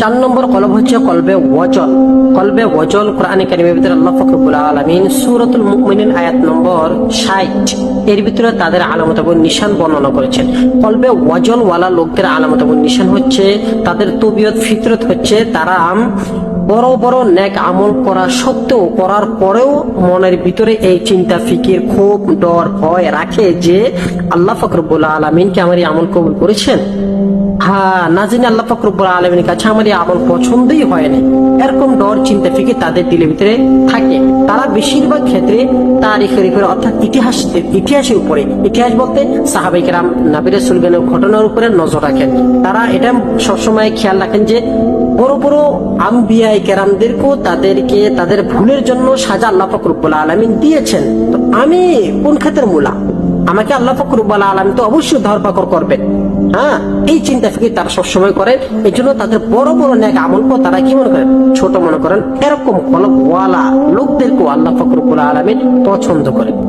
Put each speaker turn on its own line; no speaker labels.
চার নম্বর কলব হচ্ছে কলবে ওয়াজল। কলবে ওয়াজল কোরআনে কারিমের ভিতরে আল্লাহ ফকরবুল আলমিন সুরতুল মুকমিনিন আয়াত নম্বর ষাট। এর ভিতরে তাদের আলামত এবং নিশান বর্ণনা করেছেন। কলবে ওয়াজল ওয়ালা লোকদের আলামত এবং নিশান হচ্ছে তাদের তবিয়ত, ফিতরত হচ্ছে তারা বড় বড় ন্যাক আমল করা সত্ত্বেও, করার পরেও মনের ভিতরে এই চিন্তা, ফিকির খুব ডর, ভয় রাখে যে আল্লাহ ফকরবুল আলমিনকে আমার এই আমল কবুল করেছেন। হ্যাঁ ঘটনার উপরে নজর রাখেন। তারা এটা সবসময় খেয়াল রাখেন যে, বড় বড় আম্বিয়াই কেরামদেরকেও তাদেরকে তাদের ভুলের জন্য সাজা আল্লাহ ফকরবুল আলমিন দিয়েছেন। আমি কোন ক্ষেত্রে মূলা? আমাকে আল্লাহ ফকরুব্বাল আলম তো অবশ্যই ধরপাকড় করবেন। হ্যাঁ এই চিন্তা ফিকির তারা সবসময় করেন এই জন্য তাদের বড় বড় ন্যাক আমল পর তারা কি মনে করেন? ছোট মনে করেন, এরকম কলম ওয়ালা লোকদেরকেও আল্লাহ ফকরুল আলমিন পছন্দ করেন